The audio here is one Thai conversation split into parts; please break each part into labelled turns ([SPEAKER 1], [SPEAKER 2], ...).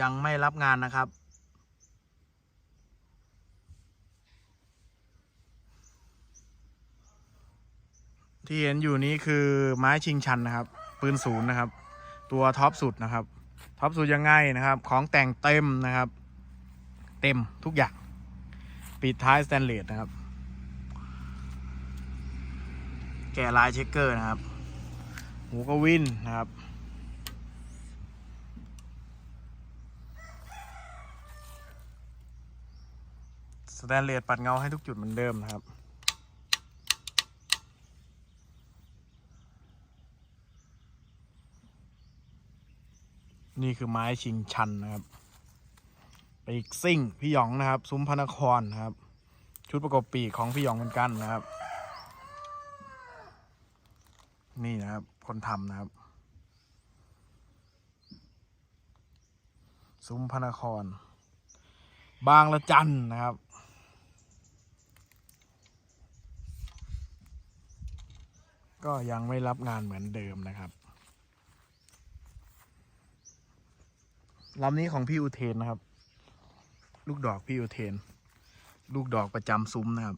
[SPEAKER 1] ยังไม่รับงานนะครับ ที่เห็นอยู่นี้คือไม้ชิงชันนะครับ ปืนศูนย์นะครับ ตัวท็อปสุดนะครับ ท็อปสุดยังไงนะครับ ของแต่งเต็มนะครับ เต็มทุกอย่าง ปิดท้ายสแตนเลสนะครับ แกะลายเช็คเกอร์นะครับ หูก็วินนะครับ แตนเลสปัดเงาให้ทุกจุดเหมือนเดิมนะครับ นี่คือไม้ชิงชันนะครับปีกซิ่งพี่หยองนะครับ ซุ้มพระนครนะครับ ชุดประกบปีกของพี่หยองเหมือนกันนะครับ นี่นะครับ คนทำนะครับ ซุ้มพระนคร บางละจันนะครับ ก็ยังไม่รับงานเหมือนเดิมนะครับลำนี้ของพี่อุเทนนะครับ ลูกดอกพี่อุเทน ลูกดอกประจำซุ้มนะครับ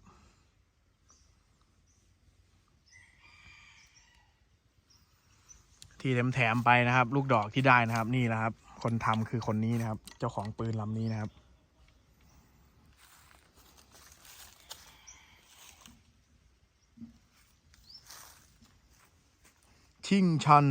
[SPEAKER 1] ที่แถมๆไปนะครับ ลูกดอกที่ได้นะครับ นี่นะครับ คนทำคือคนนี้นะครับ เจ้าของปืนลำนี้นะครับ ชิงชัน